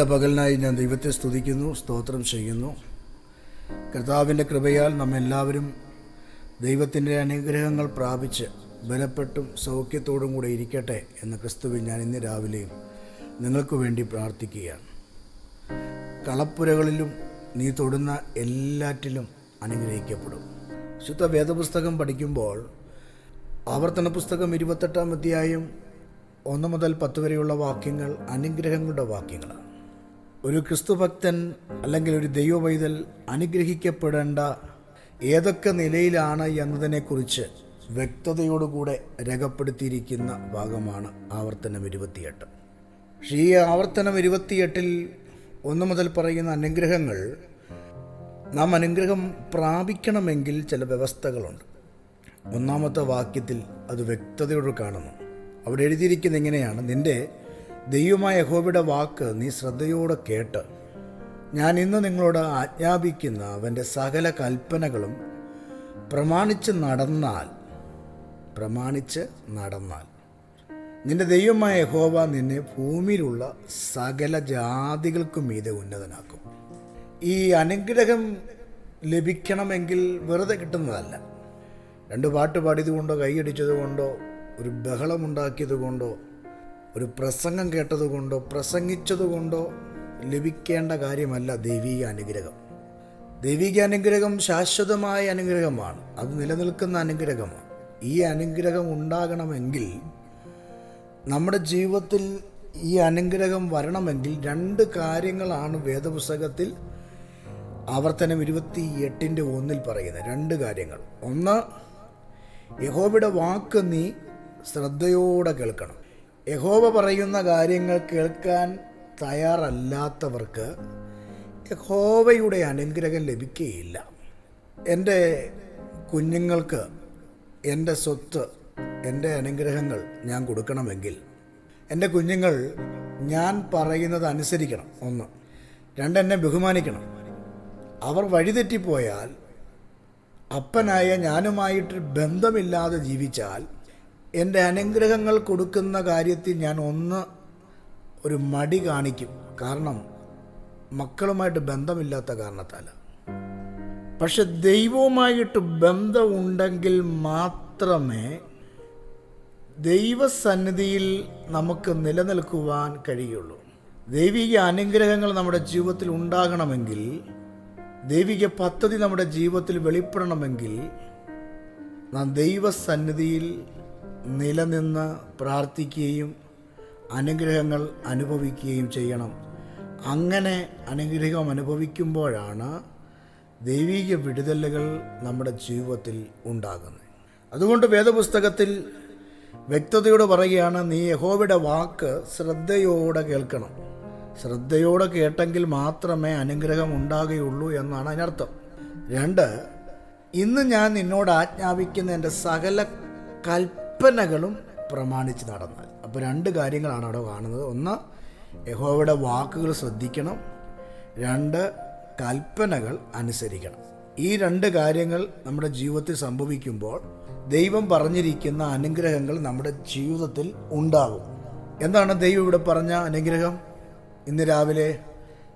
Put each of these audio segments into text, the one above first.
നല്ല പകലിനായി ഞാൻ ദൈവത്തെ സ്തുതിക്കുന്നു സ്തോത്രം ചെയ്യുന്നു. കർത്താവിന്റെ കൃപയാൽ നമ്മെല്ലാവരും ദൈവത്തിന്റെ അനുഗ്രഹങ്ങൾ പ്രാപിച്ച് ബലപ്പെട്ടും സൗഖ്യത്തോടും കൂടെ ഇരിക്കട്ടെ എന്ന ക്രിസ്തുവിൽ ഞാൻ ഇന്ന് രാവിലെയും നിങ്ങൾക്ക് വേണ്ടി പ്രാർത്ഥിക്കുകയാണ്. കളപ്പുരകളിലും നീ തൊടുന്ന എല്ലാറ്റിലും അനുഗ്രഹിക്കപ്പെടും. ശുദ്ധ വേദപുസ്തകം പഠിക്കുമ്പോൾ ആവർത്തന പുസ്തകം ഇരുപത്തെട്ടാം അധ്യായം ഒന്ന് മുതൽ പത്ത് വരെയുള്ള വാക്യങ്ങൾ അനുഗ്രഹങ്ങളുടെ വാക്യങ്ങളാണ്. ഒരു ക്രിസ്തുഭക്തൻ അല്ലെങ്കിൽ ഒരു ദൈവവൈതൽ അനുഗ്രഹിക്കപ്പെടേണ്ട ഏതൊക്കെ നിലയിലാണ് എന്നതിനെക്കുറിച്ച് വ്യക്തതയോടുകൂടെ രേഖപ്പെടുത്തിയിരിക്കുന്ന ഭാഗമാണ് ആവർത്തനം ഇരുപത്തിയെട്ട്. ഈ ആവർത്തനം ഇരുപത്തിയെട്ടിൽ ഒന്നു മുതൽ പറയുന്ന അനുഗ്രഹങ്ങൾ നാം അനുഗ്രഹം പ്രാപിക്കണമെങ്കിൽ ചില വ്യവസ്ഥകളുണ്ട്. ഒന്നാമത്തെ വാക്യത്തിൽ അത് വ്യക്തതയോട് കാണുന്നു. അവിടെ എഴുതിയിരിക്കുന്ന ഇങ്ങനെയാണ്. നിന്റെ ദൈവമായ യഹോബിയുടെ വാക്ക് നീ ശ്രദ്ധയോടെ കേട്ട്. ഞാൻ ഇന്ന് നിങ്ങളോട് ആജ്ഞാപിക്കുന്ന അവന്റെ സകല കൽപ്പനകളും പ്രമാണിച്ച് നടന്നാൽ പ്രമാണിച്ച് നടന്നാൽ. നിന്റെ ദൈവമായ യഹോവ നിന്നെ ഭൂമിയിലുള്ള സകല ജാതികൾക്കും മീതെ ഉന്നതനാക്കും. ഈ അനുഗ്രഹം ലഭിക്കണമെങ്കിൽ വെറുതെ കിട്ടുന്നതല്ല. രണ്ട് പാട്ട് പാടിയത് കൊണ്ടോ കൈയടിച്ചത് കൊണ്ടോ ഒരു ബഹളമുണ്ടാക്കിയത് കൊണ്ടോ ഒരു പ്രസംഗം കേട്ടതുകൊണ്ടോ പ്രസംഗിച്ചതുകൊണ്ടോ ലഭിക്കേണ്ട കാര്യമല്ല ദൈവിക അനുഗ്രഹം. ദൈവിക അനുഗ്രഹം ശാശ്വതമായ അനുഗ്രഹമാണ്. അത് നിലനിൽക്കുന്ന അനുഗ്രഹമാണ്. ഈ അനുഗ്രഹം ഉണ്ടാകണമെങ്കിൽ നമ്മുടെ ജീവിതത്തിൽ ഈ അനുഗ്രഹം വരണമെങ്കിൽ രണ്ട് കാര്യങ്ങളാണ് വേദപുസ്തകത്തിൽ ആവർത്തനം ഇരുപത്തി എട്ടിന്റെ ഒന്നിൽ പറയുന്നത്. രണ്ട് കാര്യങ്ങൾ. ഒന്ന് യഹോവയുടെ വാക്ക് നീ ശ്രദ്ധയോടെ കേൾക്കണം. യഹോവ പറയുന്ന കാര്യങ്ങൾ കേൾക്കാൻ തയ്യാറല്ലാത്തവർക്ക് യഹോവയുടെ അനുഗ്രഹം ലഭിക്കുകയില്ല. എന്റെ കുഞ്ഞുങ്ങൾക്ക് എന്റെ സ്വത്ത് എന്റെ അനുഗ്രഹങ്ങൾ ഞാൻ കൊടുക്കണമെങ്കിൽ എന്റെ കുഞ്ഞുങ്ങൾ ഞാൻ പറയുന്നത് അനുസരിക്കണം. ഒന്ന്. രണ്ട് എന്നെ ബഹുമാനിക്കണം. അവർ വഴിതെറ്റിപ്പോയാൽ അപ്പനായ ഞാനുമായിട്ട് ബന്ധമില്ലാതെ ജീവിച്ചാൽ എന്റെ അനുഗ്രഹങ്ങൾ കൊടുക്കുന്ന കാര്യത്തിൽ ഞാൻ ഒന്ന് ഒരു മടി കാണിക്കും. കാരണം മക്കളുമായിട്ട് ബന്ധമില്ലാത്ത കാരണത്താൽ പക്ഷെ ദൈവവുമായിട്ട് ബന്ധമുണ്ടെങ്കിൽ മാത്രമേ ദൈവസന്നിധിയിൽ നമുക്ക് നിലനിൽക്കുവാൻ കഴിയുള്ളൂ. ദൈവിക അനുഗ്രഹങ്ങൾ നമ്മുടെ ജീവിതത്തിൽ ഉണ്ടാകണമെങ്കിൽ ദൈവിക പദ്ധതി നമ്മുടെ ജീവിതത്തിൽ വെളിപ്പെടണമെങ്കിൽ നാം ദൈവസന്നിധിയിൽ നിലനിന്ന് പ്രാർത്ഥിക്കുകയും അനുഗ്രഹങ്ങൾ അനുഭവിക്കുകയും ചെയ്യണം. അങ്ങനെ അനുഗ്രഹം അനുഭവിക്കുമ്പോഴാണ് ദൈവിക വിടുതലുകൾ നമ്മുടെ ജീവിതത്തിൽ ഉണ്ടാകുന്നത്. അതുകൊണ്ട് വേദപുസ്തകത്തിൽ വ്യക്തതയോട് പറയുകയാണ് നീ യഹോവയുടെ വാക്ക് ശ്രദ്ധയോടെ കേൾക്കണം. ശ്രദ്ധയോടെ കേട്ടെങ്കിൽ മാത്രമേ അനുഗ്രഹം ഉണ്ടാകുകയുള്ളൂ എന്നാണ് അതിനർത്ഥം. രണ്ട് ഇന്ന് ഞാൻ നിന്നോട് ആജ്ഞാപിക്കുന്ന എന്റെ സകല കൽപ്പനകളും പ്രമാണിച്ച് നടന്നാൽ. അപ്പോൾ രണ്ട് കാര്യങ്ങളാണ് അവിടെ കാണുന്നത്. ഒന്ന് യഹോവയുടെ വാക്കുകൾ ശ്രദ്ധിക്കണം. രണ്ട് കൽപ്പനകൾ അനുസരിക്കണം. ഈ രണ്ട് കാര്യങ്ങൾ നമ്മുടെ ജീവിതത്തിൽ സംഭവിക്കുമ്പോൾ ദൈവം പറഞ്ഞിരിക്കുന്ന അനുഗ്രഹങ്ങൾ നമ്മുടെ ജീവിതത്തിൽ ഉണ്ടാകും എന്താണ് ദൈവം ഇവിടെ പറഞ്ഞ അനുഗ്രഹം? ഇന്ന് രാവിലെ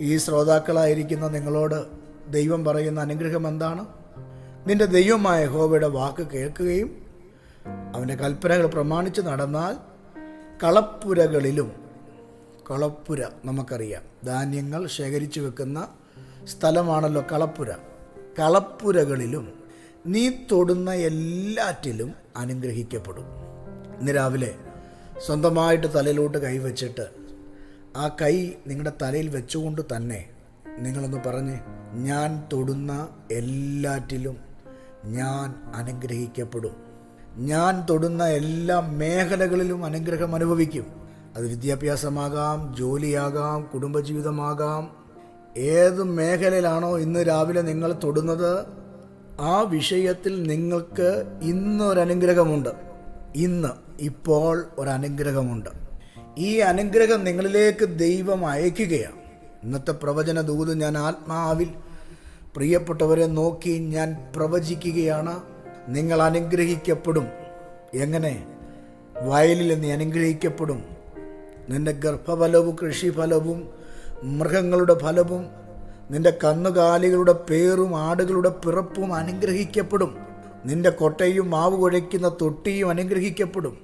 ഈ ശ്രോതാക്കളായിരിക്കുന്ന നിങ്ങളോട് ദൈവം പറയുന്ന അനുഗ്രഹം എന്താണ്? നിന്റെ ദൈവമായ ഹോവയുടെ വാക്ക് കേൾക്കുകയും അവന്റെ കൽപ്പനകൾ പ്രമാണിച്ച് നടന്നാൽ കളപ്പുരകളിലും കളപ്പുര നമുക്കറിയാം ധാന്യങ്ങൾ ശേഖരിച്ചു വെക്കുന്ന സ്ഥലമാണല്ലോ കളപ്പുര. കളപ്പുരകളിലും നീ തൊടുന്ന എല്ലാറ്റിലും അനുഗ്രഹിക്കപ്പെടും. ഇന്ന് രാവിലെ സ്വന്തമായിട്ട് തലയിലോട്ട് കൈവച്ചിട്ട് ആ കൈ നിങ്ങളുടെ തലയിൽ വെച്ചുകൊണ്ട് തന്നെ നിങ്ങളൊന്ന് പറഞ്ഞ് ഞാൻ തൊടുന്ന എല്ലാറ്റിലും ഞാൻ അനുഗ്രഹിക്കപ്പെടും. ഞാൻ തൊടുന്ന എല്ലാ മേഖലകളിലും അനുഗ്രഹം അനുഭവിക്കും. അത് വിദ്യാഭ്യാസമാകാം ജോലിയാകാം കുടുംബജീവിതമാകാം. ഏത് മേഖലയിലാണോ ഇന്ന് രാവിലെ നിങ്ങൾ തൊടുന്നത് ആ വിഷയത്തിൽ നിങ്ങൾക്ക് ഇന്നൊരനുഗ്രഹമുണ്ട്. ഇന്ന് ഇപ്പോൾ ഒരനുഗ്രഹമുണ്ട്. ഈ അനുഗ്രഹം നിങ്ങളിലേക്ക് ദൈവം അയക്കുകയാണ്. ഇന്നത്തെ പ്രവചന ദൂത് ഞാൻ ആത്മാവിൽ പ്രിയപ്പെട്ടവരെ നോക്കി ഞാൻ പ്രവചിക്കുകയാണ്. നിങ്ങൾ അനുഗ്രഹിക്കപ്പെടും. എങ്ങനെ? വയലിൽ നീ അനുഗ്രഹിക്കപ്പെടും. നിന്റെ ഗർഭഫലവും കൃഷിഫലവും മൃഗങ്ങളുടെ ഫലവും നിന്റെ കന്നുകാലികളുടെ പേറും ആടുകളുടെ പിറപ്പും അനുഗ്രഹിക്കപ്പെടും. നിന്റെ കൊട്ടയും മാവ് കുഴയ്ക്കുന്ന തൊട്ടിയും അനുഗ്രഹിക്കപ്പെടും.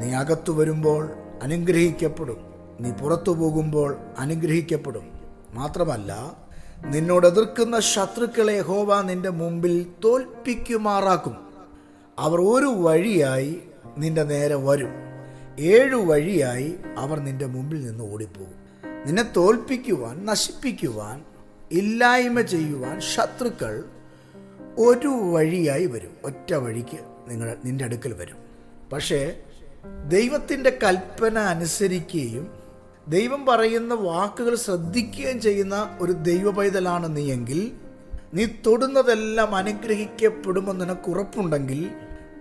നീ അകത്തു വരുമ്പോൾ അനുഗ്രഹിക്കപ്പെടും. നീ പുറത്തു പോകുമ്പോൾ അനുഗ്രഹിക്കപ്പെടും. മാത്രമല്ല നിന്നോട് എതിർക്കുന്ന ശത്രുക്കളെ ഹോവ നിന്റെ മുമ്പിൽ തോൽപ്പിക്കുമാറാക്കും. അവർ ഒരു വഴിയായി നിന്റെ നേരെ വരും. ഏഴു വഴിയായി അവർ നിന്റെ മുമ്പിൽ നിന്ന് ഓടിപ്പോകും. നിന്നെ തോൽപ്പിക്കുവാൻ നശിപ്പിക്കുവാൻ ഇല്ലായ്മ ചെയ്യുവാൻ ശത്രുക്കൾ ഒരു വഴിയായി വരും. ഒറ്റ വഴിക്ക് നിങ്ങൾ നിന്റെ അടുക്കൽ വരും. പക്ഷേ ദൈവത്തിന്റെ കൽപ്പന അനുസരിക്കുകയും ദൈവം പറയുന്ന വാക്കുകൾ ശ്രദ്ധിക്കുകയും ചെയ്യുന്ന ഒരു ദൈവ പൈതലാണ് നീ എങ്കിൽ നീ തൊടുന്നതെല്ലാം അനുഗ്രഹിക്കപ്പെടുമെന്ന് നിനക്ക് ഉറപ്പുണ്ടെങ്കിൽ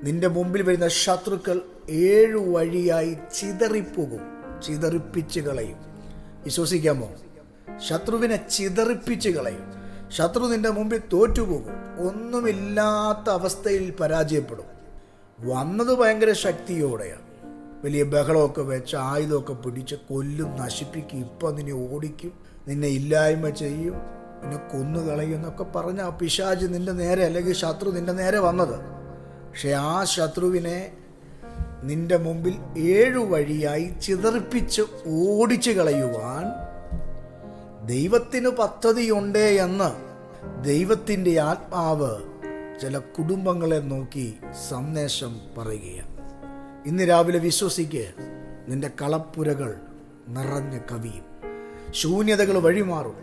നിന്റെ മുമ്പിൽ വരുന്ന ശത്രുക്കൾ ഏഴു വഴിയായി ചിതറിപ്പോകും ചിതറിപ്പിച്ച് കളയും. വിശ്വസിക്കാമോ? ശത്രുവിനെ ചിതറിപ്പിച്ച് കളയും. ശത്രു നിന്റെ മുമ്പിൽ തോറ്റുപോകും ഒന്നുമില്ലാത്ത അവസ്ഥയിൽ പരാജയപ്പെടും. വന്നത് ഭയങ്കര ശക്തിയോടെയാണ്. വലിയ ബഹളമൊക്കെ വെച്ച് ആയുധമൊക്കെ പിടിച്ച് കൊല്ലും നശിപ്പിക്കും ഇപ്പം നിന്നെ ഓടിക്കും നിന്നെ ഇല്ലായ്മ ചെയ്യും നിന്നെ കൊന്നു കളയും എന്നൊക്കെ പറഞ്ഞ ആ പിശാജ് നിന്റെ നേരെ അല്ലെങ്കിൽ ശത്രു നിന്റെ നേരെ വന്നത്. പക്ഷെ ആ ശത്രുവിനെ നിന്റെ മുമ്പിൽ ഏഴു വഴിയായി ചിതറിപ്പിച്ച് ഓടിച്ചു കളയുവാൻ ദൈവത്തിന് പദ്ധതിയുണ്ട് എന്ന് ദൈവത്തിന്റെ ആത്മാവ് ചില കുടുംബങ്ങളെ നോക്കി സന്ദേശം പറയുകയാണ്. ഇന്ന് രാവിലെ വിശ്വസിക്ക് നിന്റെ കളപ്പുരകൾ നിറഞ്ഞ കവിയും. ശൂന്യതകൾ വഴിമാറും.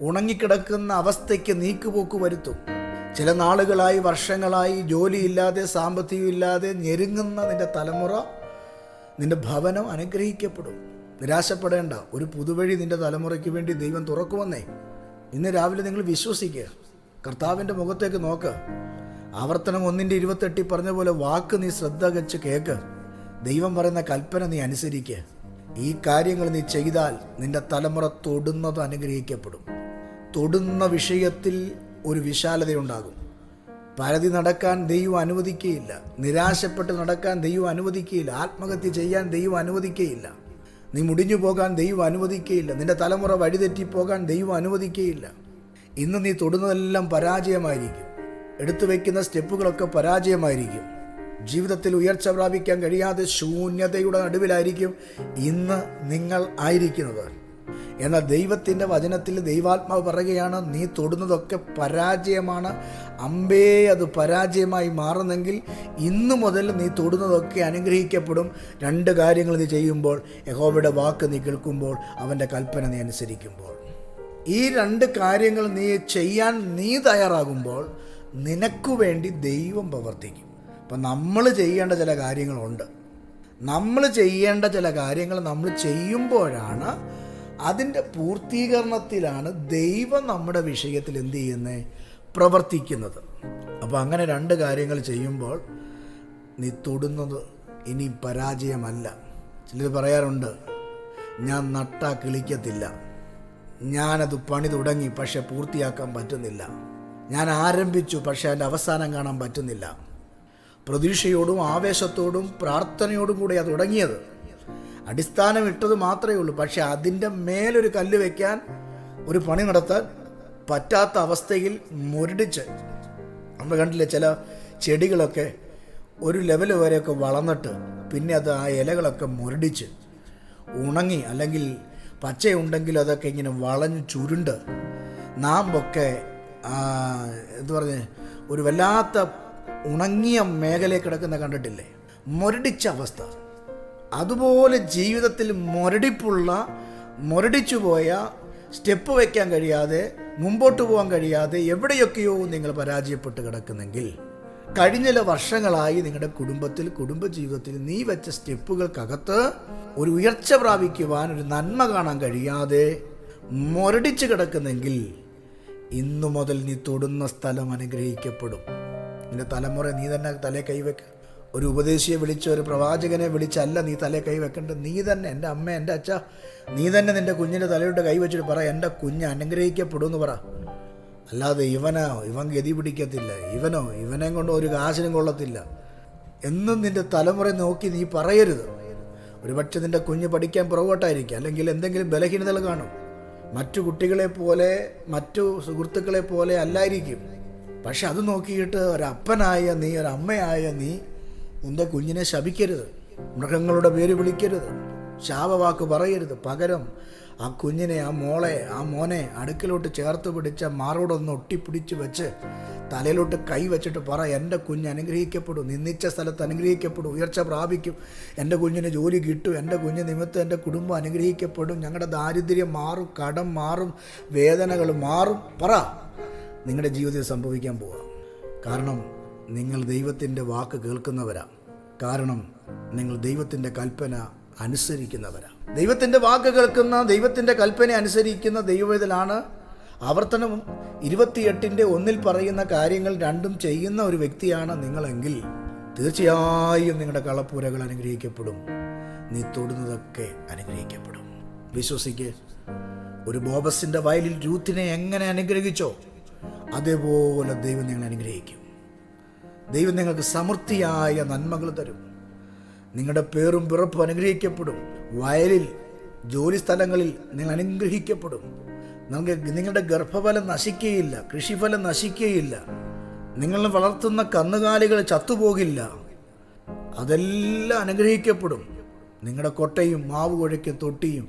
ഉണങ്ങിക്കിടക്കുന്ന അവസ്ഥയ്ക്ക് നീക്കുപോക്ക് വരുത്തും. ചില നാളുകളായി വർഷങ്ങളായി ജോലിയില്ലാതെ സാമ്പത്തികമില്ലാതെ ഞെരുങ്ങുന്ന നിന്റെ തലമുറ നിന്റെ ഭവനം അനുഗ്രഹിക്കപ്പെടും. നിരാശപ്പെടേണ്ട. ഒരു പുതുവഴി നിന്റെ തലമുറയ്ക്ക് വേണ്ടി ദൈവം തുറക്കുമെന്നേ. ഇന്ന് രാവിലെ നിങ്ങൾ വിശ്വസിക്കുക. കർത്താവിന്റെ മുഖത്തേക്ക് നോക്ക്. ആവർത്തനം ഒന്നിന്റെ ഇരുപത്തെട്ടി പറഞ്ഞ പോലെ വാക്ക് നീ ശ്രദ്ധ വെച്ച് കേക്ക്. ദൈവം പറയുന്ന കൽപ്പന നീ അനുസരിക്കുക ഈ കാര്യങ്ങൾ നീ ചെയ്താൽ നിന്റെ തലമുറ തൊടുന്നത് അനുഗ്രഹിക്കപ്പെടും. തൊടുന്ന വിഷയത്തിൽ ഒരു വിശാലതയുണ്ടാകും. പരതി നടക്കാൻ ദൈവം അനുവദിക്കുകയില്ല. നിരാശപ്പെട്ട് നടക്കാൻ ദൈവം അനുവദിക്കുകയില്ല. ആത്മഹത്യ ചെയ്യാൻ ദൈവം അനുവദിക്കുകയില്ല. നീ മുടിഞ്ഞു പോകാൻ ദൈവം അനുവദിക്കുകയില്ല. നിന്റെ തലമുറ വഴിതെറ്റിപ്പോകാൻ ദൈവം അനുവദിക്കുകയില്ല. ഇന്ന് നീ തൊടുന്നതെല്ലാം പരാജയമായിരിക്കും. എടുത്തു വയ്ക്കുന്ന സ്റ്റെപ്പുകളൊക്കെ പരാജയമായിരിക്കും. ജീവിതത്തിൽ ഉയർച്ച പ്രാപിക്കാൻ കഴിയാതെ ശൂന്യതയുടെ നടുവിലായിരിക്കും ഇന്ന് നിങ്ങൾ ആയിരിക്കുന്നത്. എന്നാൽ ദൈവത്തിന്റെ വചനത്തിൽ ദൈവാത്മാവ് പറയുകയാണ് നീ തൊടുന്നതൊക്കെ പരാജയമാണ്. അമ്പേ അത് പരാജയമായി മാറുന്നെങ്കിൽ ഇന്നു മുതൽ നീ തൊടുന്നതൊക്കെ അനുഗ്രഹിക്കപ്പെടും. രണ്ട് കാര്യങ്ങൾ നീ ചെയ്യുമ്പോൾ യഹോബയുടെ വാക്ക് നീ കേൾക്കുമ്പോൾ അവന്റെ കൽപ്പന നീ അനുസരിക്കുമ്പോൾ. ഈ രണ്ട് കാര്യങ്ങൾ നീ ചെയ്യാൻ നീ തയ്യാറാകുമ്പോൾ നിനക്കു വേണ്ടി ദൈവം പ്രവർത്തിക്കും. അപ്പം നമ്മൾ ചെയ്യേണ്ട ചില കാര്യങ്ങളുണ്ട്. നമ്മൾ ചെയ്യേണ്ട ചില കാര്യങ്ങൾ നമ്മൾ ചെയ്യുമ്പോഴാണ് അതിന്റെ പൂർത്തീകരണത്തിലാണ് ദൈവം നമ്മുടെ വിഷയത്തിൽ എന്ത് ചെയ്യുന്നത് പ്രവർത്തിക്കുന്നത്. അപ്പോൾ അങ്ങനെ രണ്ട് കാര്യങ്ങൾ ചെയ്യുമ്പോൾ നീ തൊടുന്നത് ഇനി പരാജയമല്ല. ചിലർ പറയാറുണ്ട് ഞാൻ നട്ടാ കിളിക്കത്തില്ല. ഞാനത് പണി തുടങ്ങി പക്ഷെ പൂർത്തിയാക്കാൻ പറ്റുന്നില്ല. ഞാൻ ആരംഭിച്ചു പക്ഷെ അതിന്റെ അവസാനം കാണാൻ പറ്റുന്നില്ല. പ്രതീക്ഷയോടും ആവേശത്തോടും പ്രാർത്ഥനയോടും കൂടി അത് തുടങ്ങിയത്. അടിസ്ഥാനം ഇട്ടത് മാത്രമേ ഉള്ളൂ. പക്ഷെ അതിന്റെ മേലൊരു കല്ല് വെക്കാൻ ഒരു പണി നടത്താൻ പറ്റാത്ത അവസ്ഥയിൽ മുരടിച്ച് നമ്മൾ കണ്ടില്ലേ ചില ചെടികളൊക്കെ ഒരു ലെവൽ വരെയൊക്കെ വളർന്നിട്ട് പിന്നെ അത് ആ ഇലകളൊക്കെ മുരടിച്ച് ഉണങ്ങി അല്ലെങ്കിൽ പച്ചയുണ്ടെങ്കിൽ അതൊക്കെ ഇങ്ങനെ വളഞ്ഞ് ചുരുണ്ട്. നാമ്പൊക്കെ എന്തു പറഞ്ഞ് ഒരു വല്ലാത്ത ഉണങ്ങിയ മേഖലയിൽ കിടക്കുന്ന കണ്ടിട്ടില്ലേ? മുരടിച്ച അവസ്ഥ. അതുപോലെ ജീവിതത്തിൽ മുരടിപ്പുള്ള മുരടിച്ചു പോയ സ്റ്റെപ്പ് വയ്ക്കാൻ കഴിയാതെ മുമ്പോട്ട് പോകാൻ കഴിയാതെ എവിടെയൊക്കെയോ നിങ്ങൾ പരാജയപ്പെട്ട് കിടക്കുന്നെങ്കിൽ കഴിഞ്ഞ ചില വർഷങ്ങളായി നിങ്ങളുടെ കുടുംബത്തിൽ കുടുംബജീവിതത്തിൽ നീ വെച്ച സ്റ്റെപ്പുകൾക്കകത്ത് ഒരു ഉയർച്ച പ്രാപിക്കുവാൻ ഒരു നന്മ കാണാൻ കഴിയാതെ മുരടിച്ച് കിടക്കുന്നെങ്കിൽ ഇന്നു മുതൽ നീ തൊടുന്ന സ്ഥലം അനുഗ്രഹിക്കപ്പെടും. നിന്റെ തലമുറ നീ തന്നെ തലേ കൈവെക്ക ഒരു ഉപദേശിയെ വിളിച്ച് ഒരു പ്രവാചകനെ വിളിച്ചല്ല നീ തല കൈ വെക്കേണ്ടത്. നീ തന്നെ എന്റെ അമ്മ എന്റെ അച്ഛ നീ തന്നെ നിന്റെ കുഞ്ഞിന്റെ തലയുടെ കൈ വെച്ചിട്ട് പറ എന്റെ കുഞ്ഞ് അനുഗ്രഹിക്കപ്പെടും എന്ന് പറ. അല്ലാതെ ഇവനോ ഇവൻ ഗതി പിടിക്കത്തില്ല. ഇവനോ ഇവനെ കൊണ്ട് ഒരു കാശിനും കൊള്ളത്തില്ല. എന്നും നിന്റെ തലമുറ നോക്കി നീ പറയരുത്. ഒരുപക്ഷെ നിന്റെ കുഞ്ഞ് പഠിക്കാൻ പുറകോട്ടായിരിക്കും. അല്ലെങ്കിൽ എന്തെങ്കിലും ബലഹീനതകൾ കാണും. മറ്റു കുട്ടികളെ പോലെ മറ്റു സുഹൃത്തുക്കളെ പോലെ അല്ലായിരിക്കും. പക്ഷെ അത് നോക്കിയിട്ട് ഒരപ്പനായ നീ ഒരമ്മയായ നീ നിന്റെ കുഞ്ഞിനെ ശപിക്കരുത് മൃഗങ്ങളുടെ പേര് വിളിക്കരുത് ശാപവാക്ക് പറയരുത്. പകരം ആ കുഞ്ഞിനെ ആ മോളെ ആ മോനെ അടുക്കിലോട്ട് ചേർത്ത് പിടിച്ച മാറോടൊന്ന് ഒട്ടിപ്പിടിച്ച് വെച്ച് തലയിലോട്ട് കൈ വെച്ചിട്ട് പറ എന്റെ കുഞ്ഞ് അനുഗ്രഹിക്കപ്പെടും നിന്നിച്ച സ്ഥലത്ത് അനുഗ്രഹിക്കപ്പെടും ഉയർച്ച പ്രാപിക്കും. എന്റെ കുഞ്ഞിന് ജോലി കിട്ടും എന്റെ കുഞ്ഞ് നിമിത്തം എന്റെ കുടുംബം അനുഗ്രഹിക്കപ്പെടും. ഞങ്ങളുടെ ദാരിദ്ര്യം മാറും കടം മാറും വേദനകൾ മാറും. പറ നിങ്ങളുടെ ജീവിതത്തിൽ സംഭവിക്കാൻ പോവാം. കാരണം നിങ്ങൾ ദൈവത്തിന്റെ വാക്ക് കേൾക്കുന്നവരാ. കാരണം നിങ്ങൾ ദൈവത്തിന്റെ കൽപ്പന അനുസരിക്കുന്നവരാ. ദൈവത്തിന്റെ വാക്ക് കേൾക്കുന്ന ദൈവത്തിന്റെ കൽപ്പന അനുസരിക്കുന്ന ദൈവത്തിലാണ് ആവർത്തനം ഇരുപത്തിയെട്ടിന്റെ ഒന്നിൽ പറയുന്ന കാര്യങ്ങൾ രണ്ടും ചെയ്യുന്ന ഒരു വ്യക്തിയാണ് നിങ്ങളെങ്കിൽ തീർച്ചയായും നിങ്ങളുടെ കളപ്പൂരകൾ അനുഗ്രഹിക്കപ്പെടും. നീ തൊടുന്നതൊക്കെ അനുഗ്രഹിക്കപ്പെടും. വിശ്വസിക്ക് ഒരു ബോബസിന്റെ വയലിൽ രൂത്തിനെ എങ്ങനെ അനുഗ്രഹിച്ചോ അതേപോലെ ദൈവം നിങ്ങൾ അനുഗ്രഹിക്കും. ദൈവം നിങ്ങൾക്ക് സമൃദ്ധിയായ നന്മകൾ തരും. നിങ്ങളുടെ പേറും പിറപ്പും അനുഗ്രഹിക്കപ്പെടും. വയലിൽ ജോലി സ്ഥലങ്ങളിൽ നിങ്ങൾ അനുഗ്രഹിക്കപ്പെടും. നിങ്ങൾക്ക് നിങ്ങളുടെ ഗർഭഫലം നശിക്കുകയില്ല കൃഷിഫലം നശിക്കുകയില്ല. നിങ്ങൾ വളർത്തുന്ന കന്നുകാലികൾ ചത്തുപോകില്ല. അതെല്ലാം അനുഗ്രഹിക്കപ്പെടും. നിങ്ങളുടെ കൊട്ടയും മാവ് കുഴയ്ക്കും തൊട്ടിയും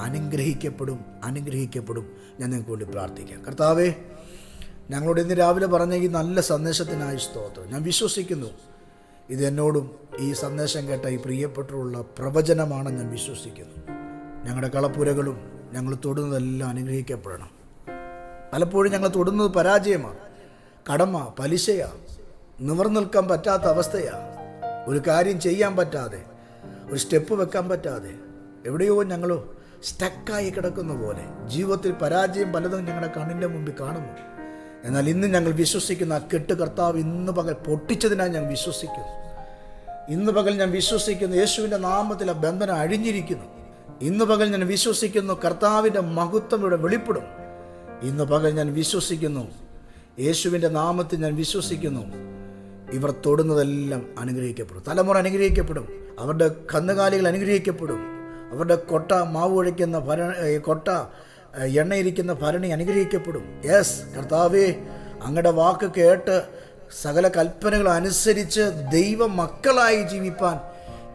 അനുഗ്രഹിക്കപ്പെടും അനുഗ്രഹിക്കപ്പെടും. ഞാൻ നിങ്ങൾക്ക് വേണ്ടി പ്രാർത്ഥിക്കാം. കർത്താവേ ഞങ്ങളോട് ഇന്ന് രാവിലെ പറഞ്ഞ ഈ നല്ല സന്ദേശത്തിനായി സ്തോത്രം. ഞാൻ വിശ്വസിക്കുന്നു. ഇത് എന്നോടും ഈ സന്ദേശം കേട്ട ഈ പ്രിയപ്പെട്ടുള്ള പ്രവചനമാണെന്ന് ഞാൻ വിശ്വസിക്കുന്നു. ഞങ്ങളുടെ കളപ്പുരകളും ഞങ്ങൾ തൊടുന്നതെല്ലാം അനുഗ്രഹിക്കപ്പെടണം. പലപ്പോഴും ഞങ്ങൾ തൊടുന്നത് പരാജയമാണ്. കടമ പലിശയാ. നിവർന്നു നിൽക്കാൻ പറ്റാത്ത അവസ്ഥയാണ് ഒരു കാര്യം ചെയ്യാൻ പറ്റാതെ ഒരു സ്റ്റെപ്പ് വെക്കാൻ പറ്റാതെ എവിടെയോ ഞങ്ങൾ സ്റ്റക്കായി കിടക്കുന്ന പോലെ ജീവിതത്തിൽ പരാജയം പലതും ഞങ്ങളുടെ കണ്ണിന്റെ മുമ്പിൽ കാണുന്നു. എന്നാൽ ഇന്ന് ഞങ്ങൾ വിശ്വസിക്കുന്ന ആ കെട്ട് കർത്താവ് ഇന്ന് പകൽ പൊട്ടിച്ചതിനായി ഞാൻ വിശ്വസിക്കുന്നു. ഇന്ന് പകൽ ഞാൻ വിശ്വസിക്കുന്നു യേശുവിന്റെ നാമത്തിൽ ബന്ധനം അഴിഞ്ഞിരിക്കുന്നു. ഇന്ന് പകൽ ഞാൻ വിശ്വസിക്കുന്നു കർത്താവിന്റെ മഹത്വം ഇവിടെ വെളിപ്പെടും. ഇന്ന് പകൽ ഞാൻ വിശ്വസിക്കുന്നു യേശുവിന്റെ നാമത്തിൽ ഞാൻ വിശ്വസിക്കുന്നു. ഇവർ തൊടുന്നതെല്ലാം അനുഗ്രഹിക്കപ്പെടും. തലമുറ അനുഗ്രഹിക്കപ്പെടും. അവരുടെ കന്നുകാലികൾ അനുഗ്രഹിക്കപ്പെടും. അവരുടെ കൊട്ട മാവ് ഒഴിക്കുന്ന ഭര കൊട്ട എണ്ണയിരിക്കുന്ന ഭരണി അനുഗ്രഹിക്കപ്പെടും. യെസ് കർത്താവേ അങ്ങയുടെ വാക്ക് കേട്ട് സകല കൽപ്പനകൾ അനുസരിച്ച് ദൈവ മക്കളായി ജീവിപ്പാൻ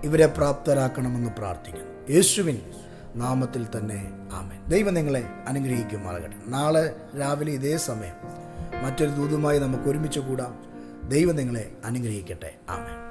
ഇവരെ പ്രാപ്തരാക്കണമെന്ന് പ്രാർത്ഥിക്കുന്നു. യേശുവിൻ നാമത്തിൽ തന്നെ ആമേൻ. ദൈവം നിങ്ങളെ അനുഗ്രഹിക്കുമാറാകട്ടെ. നാളെ രാവിലെ ഇതേ സമയം മറ്റൊരു ദൂതുമായി നമുക്ക് ഒരുമിച്ച് കൂടാം. ദൈവം നിങ്ങളെ അനുഗ്രഹിക്കട്ടെ. ആമേൻ.